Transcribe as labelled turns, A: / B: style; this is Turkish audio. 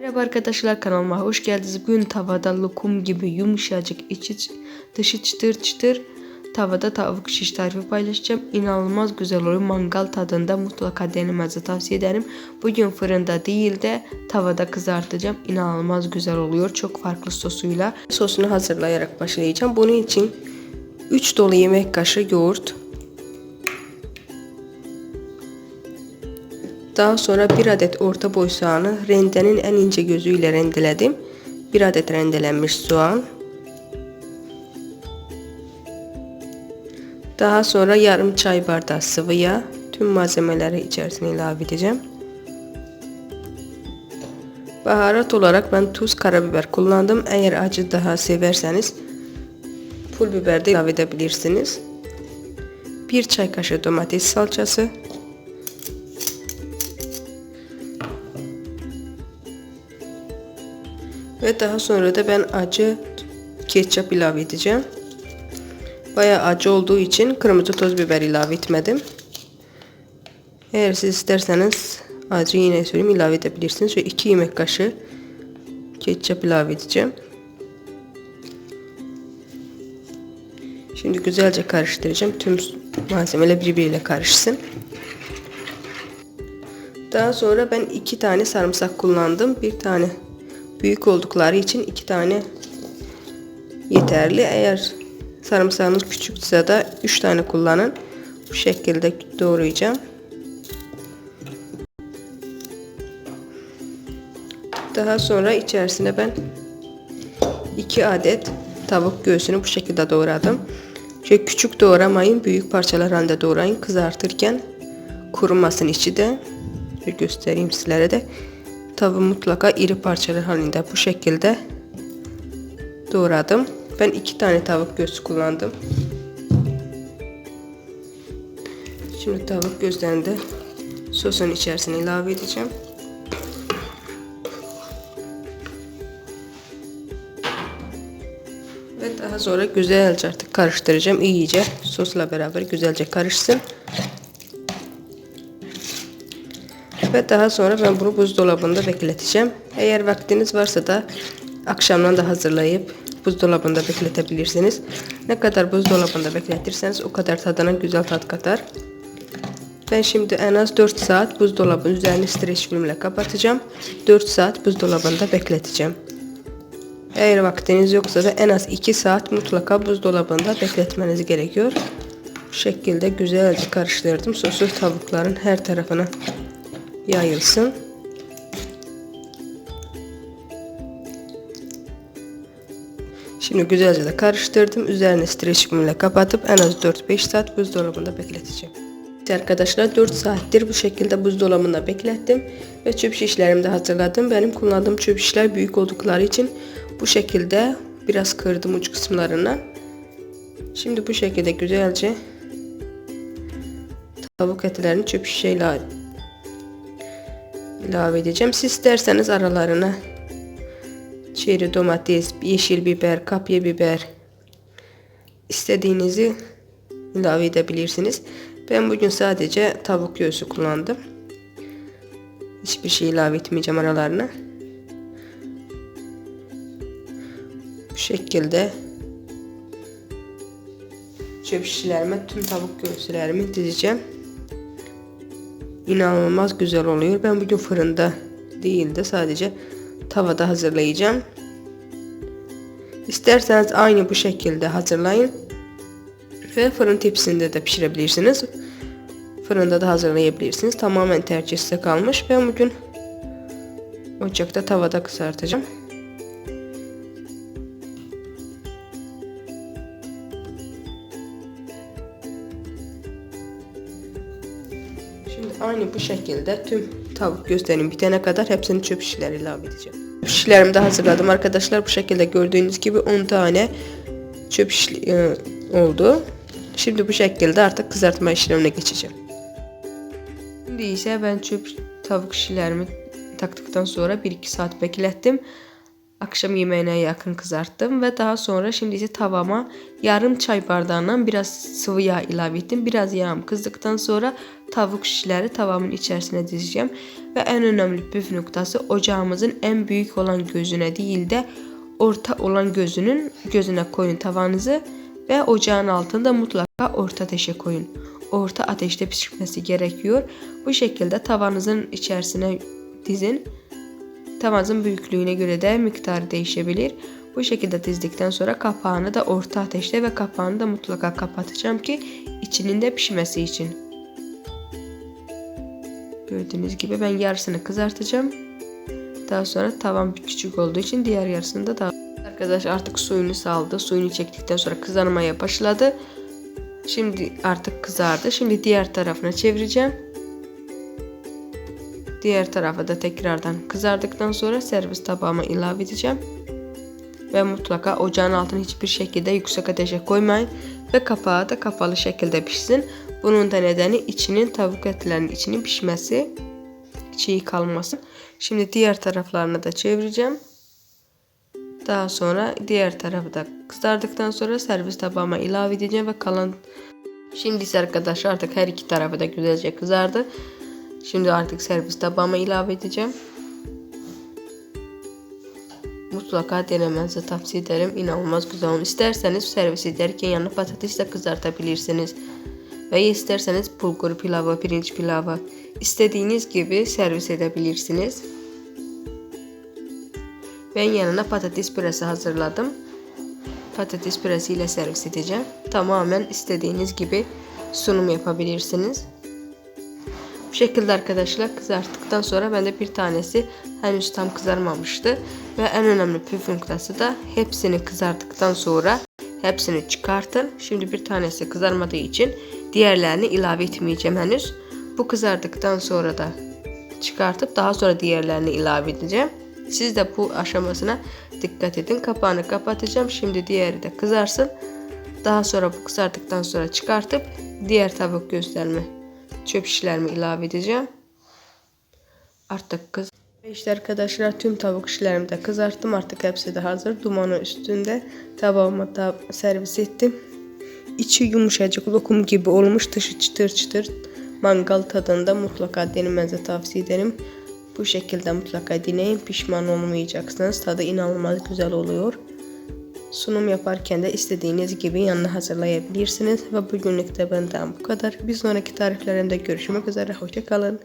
A: Merhaba arkadaşlar kanalıma hoş geldiniz. Bugün tavada lokum gibi yumuşacık içi dışı çıtır çıtır tavada tavuk şiş tarifi paylaşacağım. İnanılmaz güzel oluyor. Mangal tadında mutlaka denemenizi tavsiye ederim. Bugün fırında değil de tavada kızartacağım. İnanılmaz güzel oluyor. Çok farklı sosuyla. Sosunu hazırlayarak başlayacağım. Bunun için 3 dolu yemek kaşığı yoğurt, Daha sonra bir adet orta boy soğanı rendenin en ince gözüyle rendeledim. Bir adet rendelenmiş soğan. Daha sonra yarım çay bardağı sıvı yağ. Tüm malzemeleri içerisine ilave edeceğim. Baharat olarak ben tuz, karabiber kullandım. Eğer acı daha severseniz pul biber de ilave edebilirsiniz. Bir çay kaşığı domates salçası. Ve daha sonra da ben acı ketçap ilave edeceğim. Bayağı acı olduğu için kırmızı toz biber ilave etmedim. Eğer siz isterseniz acı yine söyleyeyim ilave edebilirsiniz. Ve 2 yemek kaşığı ketçap ilave edeceğim. Şimdi güzelce karıştıracağım. Tüm malzemeler birbiriyle karışsın. Daha sonra ben iki tane sarımsak kullandım. Bir tane büyük oldukları için iki tane yeterli. Eğer sarımsağınız küçükse de üç tane kullanın. Bu şekilde doğrayacağım. Daha sonra içerisine ben iki adet tavuk göğsünü bu şekilde doğradım. Şöyle küçük doğramayın, büyük parçalar halinde doğrayın. Kızartırken kurumasın içi de. Şöyle göstereyim sizlere de. Tavuğu mutlaka iri parçalar halinde bu şekilde doğradım. Ben iki tane tavuk göğsü kullandım. Şimdi tavuk gözlerini de sosun içerisine ilave edeceğim. Ve daha sonra güzelce artık karıştıracağım. iyice sosla beraber güzelce karışsın. Ve daha sonra ben bunu buzdolabında bekleteceğim. Eğer vaktiniz varsa da akşamdan da hazırlayıp buzdolabında bekletebilirsiniz. Ne kadar buzdolabında bekletirseniz o kadar tadına güzel tat katar. Ben şimdi en az 4 saat buzdolabının üzerini streç filmle kapatacağım. 4 saat buzdolabında bekleteceğim. Eğer vaktiniz yoksa da en az 2 saat mutlaka buzdolabında bekletmeniz gerekiyor. Bu şekilde güzelce karıştırdım. Sosu tavukların her tarafına yayılsın. Şimdi güzelce de karıştırdım. Üzerine streç filmle kapatıp en az 4-5 saat buzdolabında bekleteceğim. Arkadaşlar 4 saattir bu şekilde buzdolabında beklettim ve çöp şişlerimi de hazırladım. Benim kullandığım çöp şişler büyük oldukları için bu şekilde biraz kırdım uç kısımlarına. Şimdi bu şekilde güzelce tavuk etlerini çöp şişeyle ilave edeceğim. Siz isterseniz aralarına çeri domates, yeşil biber, kapya biber istediğinizi ilave edebilirsiniz. Ben bugün sadece tavuk göğsü kullandım. Hiçbir şey ilave etmeyeceğim aralarına. Bu şekilde çöp şişelerime tüm tavuk göğüslerimi dizeceğim. İnanılmaz güzel oluyor. Ben bugün fırında değil de sadece tavada hazırlayacağım. İsterseniz aynı bu şekilde hazırlayın. Ve fırın tepsisinde de pişirebilirsiniz. Fırında da hazırlayabilirsiniz. Tamamen tercih size kalmış. Ben bugün ocakta tavada kızartacağım. Şimdi aynı bu şekilde tüm tavuk göğüslerim bitene kadar hepsini çöp şişelere ilave edeceğim. Çöp şişelerimi de hazırladım arkadaşlar. Bu şekilde gördüğünüz gibi 10 tane çöp şiş e, oldu. Şimdi bu şekilde artık kızartma işlemine geçeceğim. Şimdi ise ben çöp tavuk şişelerimi taktıktan sonra 1-2 saat beklettim. Akşam yemeğine yakın kızarttım ve daha sonra şimdi ise tavama yarım çay bardağından biraz sıvı yağ ilave ettim. Biraz yağım kızdıktan sonra tavuk şişleri tavamın içerisine dizeceğim. Ve en önemli püf noktası ocağımızın en büyük olan gözüne değil de orta olan gözünün gözüne koyun tavanızı ve ocağın altında mutlaka orta ateşe koyun. Orta ateşte pişmesi gerekiyor. Bu şekilde tavanızın içerisine dizin. Tavanızın büyüklüğüne göre de miktarı değişebilir. Bu şekilde dizdikten sonra kapağını da orta ateşte ve kapağını da mutlaka kapatacağım ki içinin de pişmesi için. Gördüğünüz gibi ben yarısını kızartacağım. Daha sonra tavam küçük olduğu için diğer yarısını da daha... Arkadaş artık suyunu saldı. Suyunu çektikten sonra kızarmaya başladı. Şimdi artık kızardı. Şimdi diğer tarafına çevireceğim. Diğer tarafa da tekrardan kızardıktan sonra servis tabağıma ilave edeceğim. Ve mutlaka ocağın altını hiçbir şekilde yüksek ateşe koymayın. Ve kapağı da kapalı şekilde pişsin. Bunun da nedeni içinin tavuk etlerinin içinin pişmesi. Çiğ kalmasın. Şimdi diğer taraflarını da çevireceğim. Daha sonra diğer tarafı da kızardıktan sonra servis tabağıma ilave edeceğim ve kalan Şimdi ise arkadaşlar artık her iki tarafı da güzelce kızardı. Şimdi artık servis tabağıma ilave edeceğim. Mutlaka denemenizi tavsiye ederim. İnanılmaz güzel olmuş. İsterseniz servis ederken yanına patates de kızartabilirsiniz. Ve isterseniz bulgur pilavı, pirinç pilavı istediğiniz gibi servis edebilirsiniz. Ben yanına patates püresi hazırladım. Patates püresi ile servis edeceğim. Tamamen istediğiniz gibi sunum yapabilirsiniz. Bu şekilde arkadaşlar kızarttıktan sonra ben de bir tanesi henüz tam kızarmamıştı. Ve en önemli püf noktası da hepsini kızarttıktan sonra hepsini çıkartın. Şimdi bir tanesi kızarmadığı için diğerlerini ilave etmeyeceğim henüz. Bu kızardıktan sonra da çıkartıp daha sonra diğerlerini ilave edeceğim. Siz de bu aşamasına dikkat edin. Kapağını kapatacağım. Şimdi diğeri de kızarsın. Daha sonra bu kızardıktan sonra çıkartıp diğer tavuk gösterme çöp şişlerimi ilave edeceğim. Artık kız. İşte arkadaşlar tüm tavuk şişlerimi de kızarttım. Artık hepsi de hazır. Dumanı üstünde tabağıma da servis ettim. İçi yumuşacık lokum gibi olmuş. Dışı çıtır çıtır. Mangal tadında mutlaka denemenizi tavsiye ederim. Bu şekilde mutlaka deneyin. Pişman olmayacaksınız. Tadı inanılmaz güzel oluyor. Sunum yaparken de istediğiniz gibi yanına hazırlayabilirsiniz. Ve bugünlük de benden bu kadar. Bir sonraki tariflerimde görüşmek üzere. Hoşçakalın.